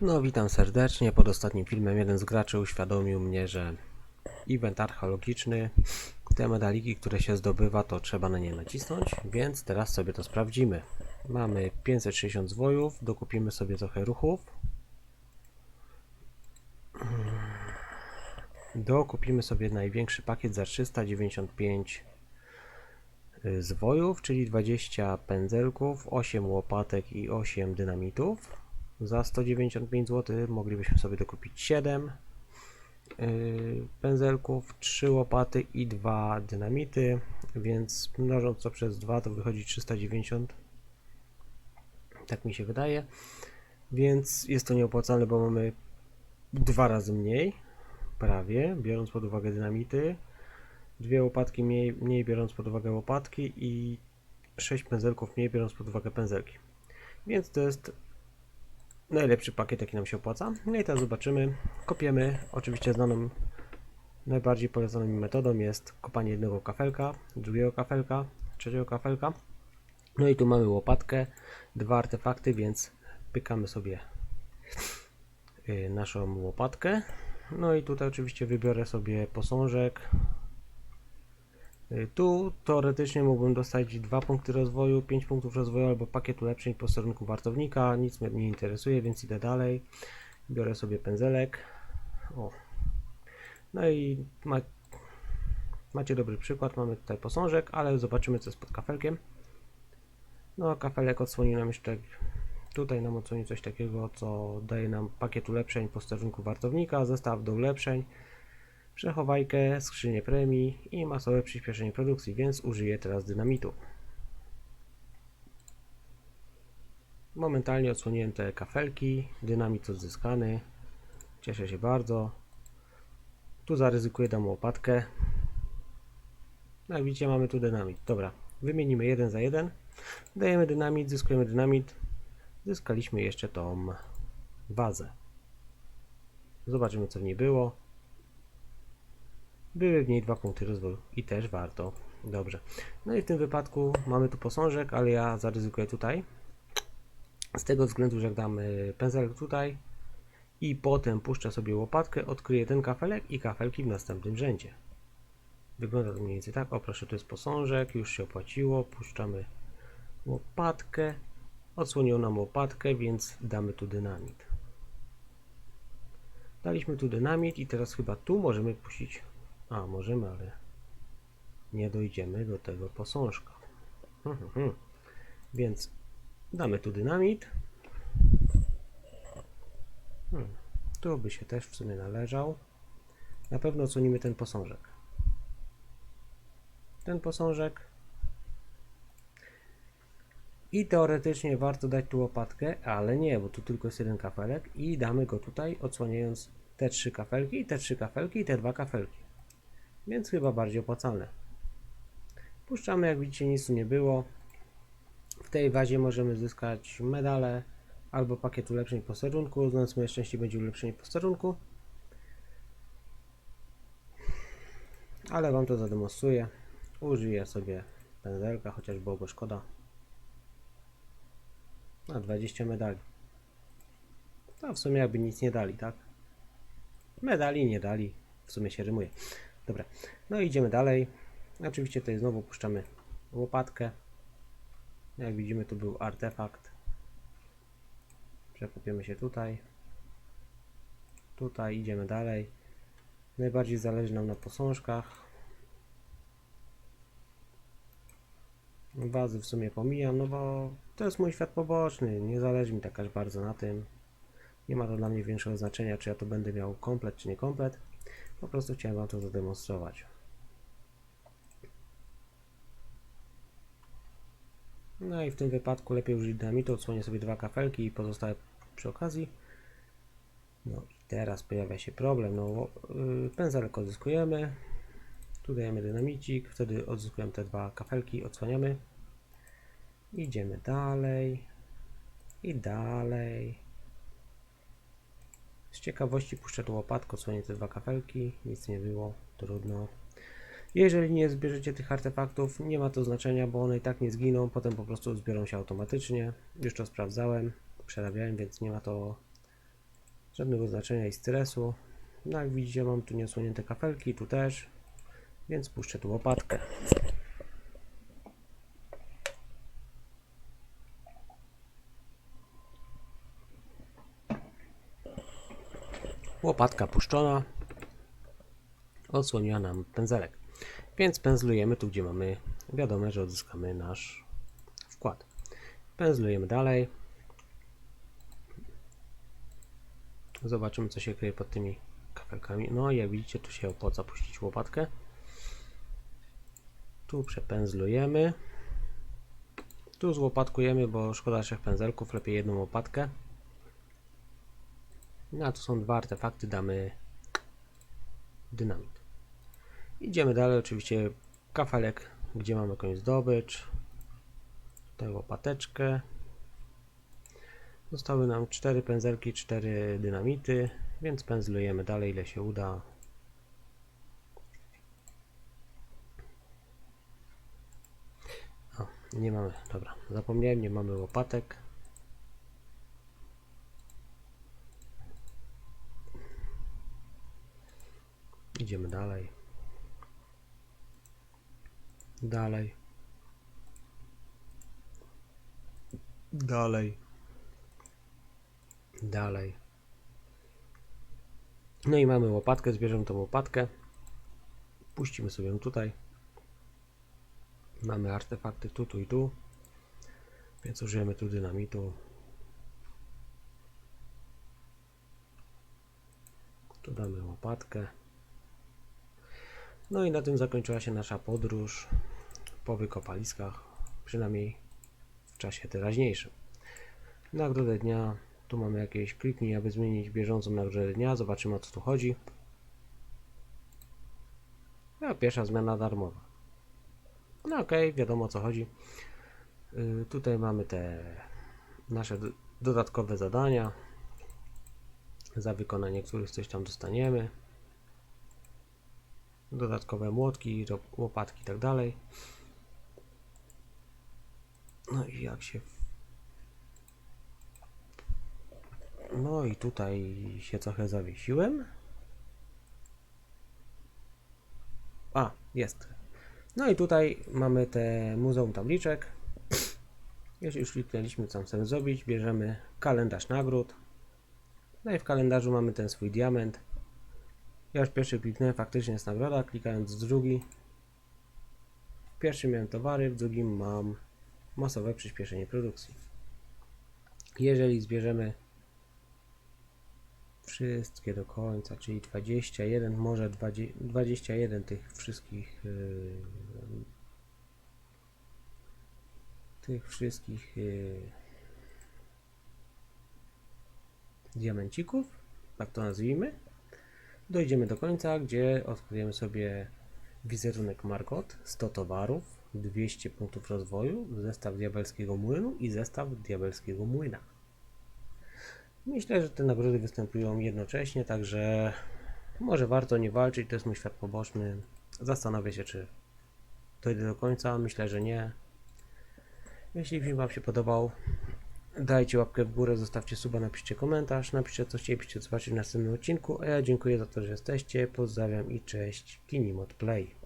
No, witam serdecznie. Pod ostatnim filmem jeden z graczy uświadomił mnie, że event archeologiczny, te medaliki, które się zdobywa, to trzeba na nie nacisnąć, więc teraz sobie to sprawdzimy. Mamy 560 zwojów, dokupimy sobie trochę ruchów. Dokupimy sobie największy pakiet za 395 y, zwojów, czyli 20 pędzelków, 8 łopatek i 8 dynamitów. Za 195 zł moglibyśmy sobie dokupić 7 yy, pędzelków, 3 łopaty i 2 dynamity, więc mnożąc to przez 2 to wychodzi 390. Tak mi się wydaje. Więc jest to nieopłacalne, bo mamy dwa razy mniej, prawie, biorąc pod uwagę dynamity. Dwie łopatki mniej, mniej biorąc pod uwagę łopatki i 6 pędzelków mniej biorąc pod uwagę pędzelki. Więc to jest najlepszy pakiet, jaki nam się opłaca. No i teraz zobaczymy. Kopiemy. Oczywiście znaną, najbardziej polecaną metodą jest kopanie jednego kafelka, drugiego kafelka, trzeciego kafelka. No i tu mamy łopatkę, dwa artefakty, więc pykamy sobie y, naszą łopatkę. No i tutaj oczywiście wybiorę sobie posążek. Tu teoretycznie mógłbym dostać 2 punkty rozwoju, 5 punktów rozwoju albo pakiet ulepszeń po sterunku wartownika. Nic mnie nie interesuje, więc idę dalej. Biorę sobie pędzelek. O. No i ma, macie dobry przykład. Mamy tutaj posążek, ale zobaczymy co jest pod kafelkiem. No a kafelek odsłoni nam jeszcze tutaj nam odsłoni coś takiego, co daje nam pakiet ulepszeń po sterunku wartownika, zestaw do ulepszeń przechowajkę, skrzynię premii i masowe przyspieszenie produkcji, więc użyję teraz dynamitu. Momentalnie odsłoniłem te kafelki, dynamit odzyskany, cieszę się bardzo. Tu zaryzykuję, dam łopatkę. No jak widzicie mamy tu dynamit. Dobra, wymienimy jeden za jeden. Dajemy dynamit, zyskujemy dynamit. Zyskaliśmy jeszcze tą wazę. Zobaczymy co w niej było. Były w niej dwa punkty rozwoju i też warto. Dobrze. No i w tym wypadku mamy tu posążek, ale ja zaryzykuję tutaj. Z tego względu, że jak damy pędzelek tutaj i potem puszczę sobie łopatkę, odkryję ten kafelek i kafelki w następnym rzędzie. Wygląda to mniej więcej tak. O proszę, tu jest posążek, już się opłaciło. Puszczamy łopatkę. Odsłonił nam łopatkę, więc damy tu dynamit. Daliśmy tu dynamit i teraz chyba tu możemy puścić a, możemy, ale nie dojdziemy do tego posążka. Mhm, mhm. Więc damy tu dynamit. Hmm. Tu by się też w sumie należał. Na pewno ocenimy ten posążek. Ten posążek. I teoretycznie warto dać tu łopatkę, ale nie, bo tu tylko jest jeden kafelek i damy go tutaj, odsłaniając te trzy kafelki, te trzy kafelki i te dwa kafelki więc chyba bardziej opłacalne. Puszczamy, jak widzicie, nic tu nie było. W tej wazie możemy zyskać medale albo pakiet ulepszeń posterunku. Znając moje szczęście będzie ulepszenie posterunku. Ale Wam to zademonstruję. Użyję sobie pędzelka, chociaż byłoby szkoda. Na 20 medali. To w sumie jakby nic nie dali, tak? Medali nie dali. W sumie się rymuje. Dobra, no idziemy dalej. Oczywiście tutaj znowu puszczamy łopatkę. Jak widzimy, tu był artefakt. Przekopiemy się tutaj. Tutaj idziemy dalej. Najbardziej zależy nam na posążkach. Wazy w sumie pomijam, no bo to jest mój świat poboczny. Nie zależy mi tak aż bardzo na tym. Nie ma to dla mnie większego znaczenia, czy ja to będę miał komplet, czy nie komplet. Po prostu chciałem Wam to zademonstrować. No i w tym wypadku lepiej użyć dynamitu, odsłonię sobie dwa kafelki i pozostałe przy okazji. No i teraz pojawia się problem, no yy, pędzelek odzyskujemy, tu dajemy dynamicik, wtedy odzyskujemy te dwa kafelki, odsłaniamy. Idziemy dalej i dalej. Z ciekawości puszczę tu łopatkę, odsłonię te dwa kafelki, nic nie było, trudno. Jeżeli nie zbierzecie tych artefaktów, nie ma to znaczenia, bo one i tak nie zginą, potem po prostu zbiorą się automatycznie. Już to sprawdzałem, przerabiałem, więc nie ma to Żadnego znaczenia i stresu. No jak widzicie mam tu niesłonięte kafelki, tu też. Więc puszczę tu łopatkę. Łopatka puszczona. Odsłoniła nam pędzelek. Więc pędzlujemy tu, gdzie mamy wiadome, że odzyskamy nasz wkład. Pędzlujemy dalej. Zobaczymy, co się kryje pod tymi kafelkami. No jak widzicie, tu się opłaca puścić łopatkę. Tu przepędzlujemy. Tu złopatkujemy, bo szkoda trzech pędzelków, lepiej jedną łopatkę. No tu są dwa artefakty, damy dynamit. Idziemy dalej, oczywiście kafelek, gdzie mamy jakąś zdobycz. Tutaj łopateczkę. Zostały nam cztery pędzelki, cztery dynamity, więc pędzlujemy dalej ile się uda. O, nie mamy, dobra, zapomniałem, nie mamy łopatek. Idziemy dalej. Dalej. Dalej. Dalej. No i mamy łopatkę, zbierzemy tą łopatkę. Puścimy sobie ją tutaj. Mamy artefakty tu, tu i tu. Więc użyjemy tu dynamitu. Tu damy łopatkę. No i na tym zakończyła się nasza podróż po wykopaliskach, przynajmniej w czasie teraźniejszym. Nagrodę dnia, tu mamy jakieś kliknij, aby zmienić bieżącą nagrodę dnia, zobaczymy o co tu chodzi. No, pierwsza zmiana darmowa. No okej, wiadomo o co chodzi. Y, tutaj mamy te nasze do- dodatkowe zadania. Za wykonanie których coś tam dostaniemy dodatkowe młotki, łopatki i tak dalej. No i jak się. No i tutaj się trochę zawiesiłem. A, jest. No i tutaj mamy te muzeum tabliczek. Jeśli już kliknęliśmy, co chcemy zrobić, bierzemy kalendarz nagród. No i w kalendarzu mamy ten swój diament. Ja już pierwszy kliknąłem, faktycznie jest nagroda, klikając w drugi. W pierwszym miałem towary, w drugim mam masowe przyspieszenie produkcji. Jeżeli zbierzemy wszystkie do końca, czyli 21, może 20, 21 tych wszystkich yy, tych wszystkich yy, diamencików, tak to nazwijmy, dojdziemy do końca, gdzie odkryjemy sobie wizerunek Margot, 100 towarów, 200 punktów rozwoju, zestaw diabelskiego młynu i zestaw diabelskiego młyna. Myślę, że te nagrody występują jednocześnie, także może warto nie walczyć, to jest mój świat poboczny. Zastanowię się, czy dojdę do końca. Myślę, że nie. Jeśli film Wam się podobał, dajcie łapkę w górę, zostawcie suba, napiszcie komentarz, napiszcie co chcielibyście zobaczyć w następnym odcinku, a ja dziękuję za to, że jesteście, pozdrawiam i cześć, Kinimod Play.